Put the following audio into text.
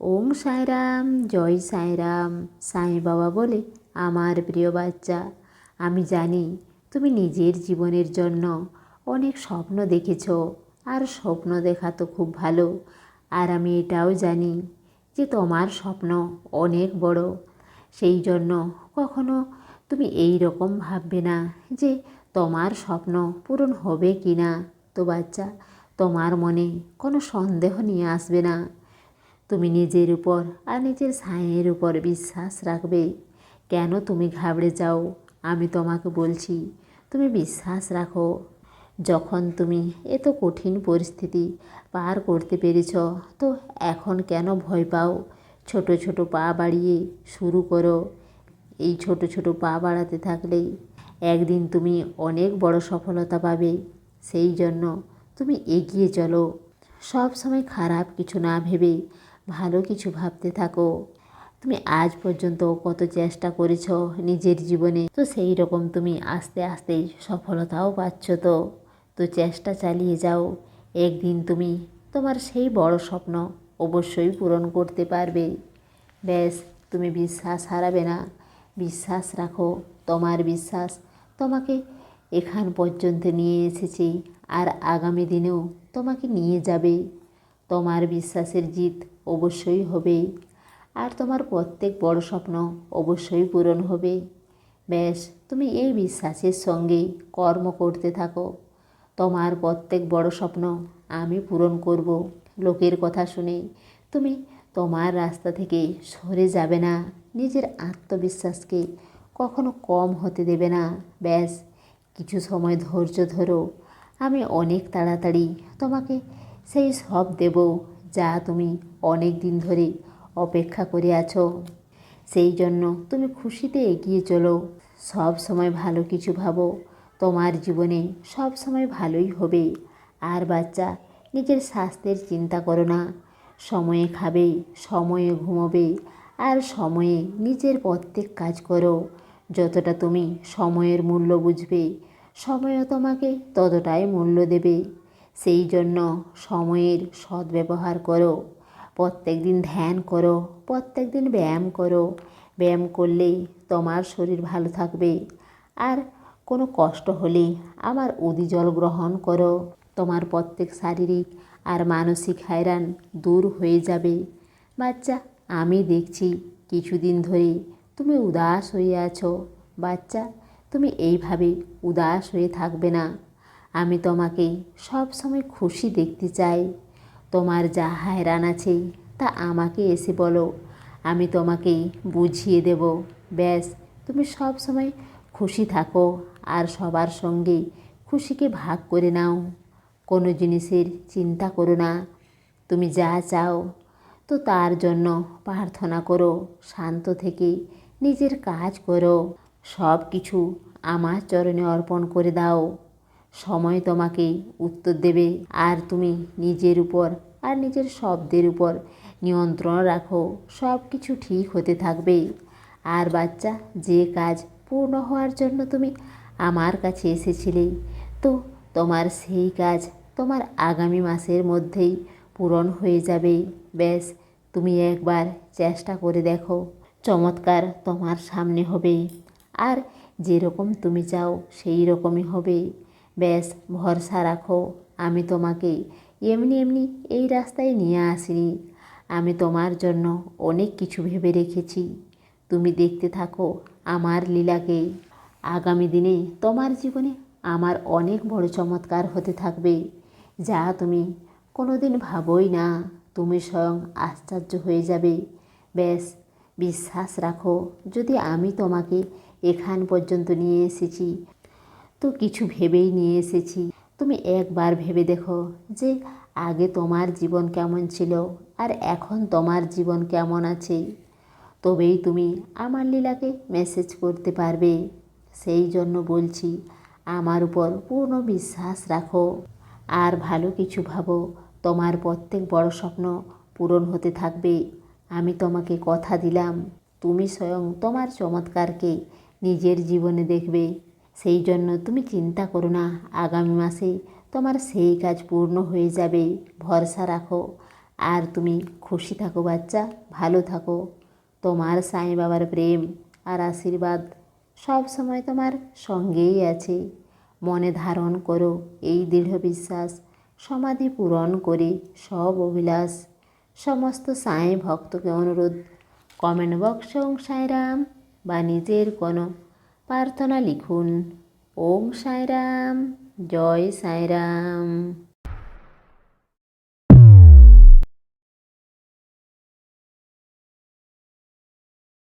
ওং সাইরাম, জয় সাইরাম, সাই বাবা বলে আমার প্রিয় বাচ্চা। আমি জানি তুমি নিজের জীবনের জন্য অনেক স্বপ্ন দেখেছ, আর স্বপ্ন দেখা তো খুব ভালো। আর আমি এটাও জানি যে তোমার স্বপ্ন অনেক বড়। সেই জন্য কখনো তুমি এই রকম ভাববে না যে তোমার স্বপ্ন পূরণ হবে কি না তো বাচ্চা, তোমার মনে কোনো সন্দেহ নিয়ে আসবে না। তুমি নিজের উপর আর নিজের ছায়ের উপর বিশ্বাস রাখবে। কেন তুমি ঘাবড়ে যাও? আমি তোমাকে বলছি, তুমি বিশ্বাস রাখো। যখন তুমি এত কঠিন পরিস্থিতি পার করতে পেরেছ, তো এখন কেন ভয় পাও? ছোট ছোট পা বাড়িয়ে শুরু করো। এই ছোট ছোট পা বাড়াতে থাকলেই একদিন তুমি অনেক বড় সফলতা পাবে। সেই জন্য তুমি এগিয়ে চলো। সব সময় খারাপ কিছু না ভেবে ভালো কিছু ভাবতে থাকো। তুমি আজ পর্যন্ত কত চেষ্টা করেছ নিজের জীবনে? তো সেই রকম তুমি আস্তে আস্তে সফলতাও পাচ্ছ তো। তো চেষ্টা চালিয়ে যাও। একদিন তুমি তোমার সেই বড় স্বপ্ন অবশ্যই পূরণ করতে পারবে। ব্যাস, তুমি বিশ্বাস হারাবে না। বিশ্বাস রাখো, তোমার বিশ্বাস তোমাকে এখান পর্যন্ত নিয়ে এসেছে আর আগামী দিনেও তোমাকে নিয়ে যাবে। তোমার বিশ্বাসের জিত অবশ্যই হবে। আর তোমার প্রত্যেক বড় স্বপ্ন অবশ্যই পূরণ হবে। ব্যাস তুমি এই বিশ্বাসের সঙ্গে কর্ম করতে থাকো। তোমার প্রত্যেক বড় স্বপ্ন আমি পূরণ করব। লোকের কথা শুনে তুমি তোমার রাস্তা থেকে সরে যাবে না। নিজের আত্মবিশ্বাসকে কখনো কম হতে দেবে না। ব্যাস কিছু সময় ধৈর্য ধরো। আমি অনেক তাড়াতাড়ি তোমাকে সেই সব দেব। যা তুমি অনেক দিন ধরে অপেক্ষা করে আছো। সেই জন্য তুমি খুশিতে এগিয়ে চলো। সব সময় ভালো কিছু ভাবো। তোমার জীবনে সব সময় ভালোই হবে। আর বাচ্চা, নিজের স্বাস্থ্যের চিন্তা করো না। সময়ে খাবে, সময়ে ঘুমোবে, আর সময়ে নিজের প্রত্যেক কাজ করো। যতটা তুমি সময়ের মূল্য বুঝবে, সময়ও তোমাকে ততটাই মূল্য দেবে। সেই জন্য সময়ের সদ্ব্যবহার করো। প্রত্যেক দিন ধ্যান করো প্রত্যেক দিন ব্যায়াম করো। ব্যায়াম করলেই তোমার শরীর ভালো থাকবে। আর কোনো কষ্ট হলে আমার উদি জল গ্রহণ করো। তোমার প্রত্যেক শারীরিক আর মানসিক হায়রান দূর হয়ে যাবে। বাচ্চা, আমি দেখছি কিছুদিন ধরে তুমি উদাস হয়ে আছো। বাচ্চা, তুমি এইভাবে উদাস হয়ে থাকবে না। আমি তোমাকে সব সময় খুশি দেখতে চাই। তোমার যা হায়রান আছে, তা আমাকে এসে বলো। আমি তোমাকে বুঝিয়ে দেব। ব্যাস, তুমি সব সময় খুশি থাকো আর সবার সঙ্গে খুশিকে ভাগ করে নাও। কোনো জিনিসের চিন্তা করো না। তুমি যা চাও, তো তার জন্য প্রার্থনা করো, শান্ত থেকে নিজের কাজ করো। সব কিছু আমার চরণে অর্পণ করে দাও। সময় তোমাকে উত্তর দেবে। আর তুমি নিজের উপর আর নিজের শব্দের উপর নিয়ন্ত্রণ রাখো। সব কিছু ঠিক হতে থাকবে। আর বাচ্চা, যে কাজ পূর্ণ হওয়ার জন্য তুমি আমার কাছে এসেছিলে, তো তোমার সেই কাজ তোমার আগামী মাসের মধ্যেই পূরণ হয়ে যাবে। ব্যাস, তুমি একবার চেষ্টা করে দেখো। চমৎকার তোমার সামনে হবে। আর যেরকম তুমি চাও সেই রকমই হবে। ব্যাস ভরসা রাখো, আমি তোমাকে এমনি এমনি এই রাস্তায় নিয়ে আসিনি। আমি তোমার জন্য অনেক কিছু ভেবে রেখেছি। তুমি দেখতে থাকো আমার লীলাকে। আগামী দিনে তোমার জীবনে আমার অনেক বড় চমৎকার হতে থাকবে। যা তুমি কোনোদিন ভাবোই না, তুমি স্বয়ং আশ্চর্য হয়ে যাবে। ব্যাস বিশ্বাস রাখো, যদি আমি তোমাকে এখান পর্যন্ত নিয়ে এসেছি তো কিছু ভেবেই নিয়ে এসেছি। তুমি একবার ভেবে দেখো যে আগে তোমার জীবন কেমন ছিল আর এখন তোমার জীবন কেমন আছে। তবেই তুমি আমার লীলাকে মেসেজ করতে পারবে। সেই জন্য বলছি, আমার উপর পূর্ণ বিশ্বাস রাখো। আর ভালো কিছু ভাবো, তোমার প্রত্যেক বড় স্বপ্ন পূরণ হতে থাকবে। আমি তোমাকে কথা দিলাম, তুমি স্বয়ং তোমার চমৎকারকে নিজের জীবনে দেখবে। সেই জন্য তুমি চিন্তা করো না, আগামী মাসে তোমার সেই কাজ পূর্ণ হয়ে যাবে, ভরসা রাখো। আর তুমি খুশি থাকো বাচ্চা, ভালো থাকো। তোমার সাই বাবার প্রেম আর আশীর্বাদ সব সময় তোমার সঙ্গেই আছে। মনে ধারণ করো এই দৃঢ় বিশ্বাস, সমাধি পূরণ করে সব অভিলাষ। সমস্ত সাঁই ভক্তকে অনুরোধ, কমেন্ট বক্স ওং সাঁইরাম, বা নিজের কোনো প্রার্থনা লিখুন। ওম সাইরাম জয় সাঁইরাম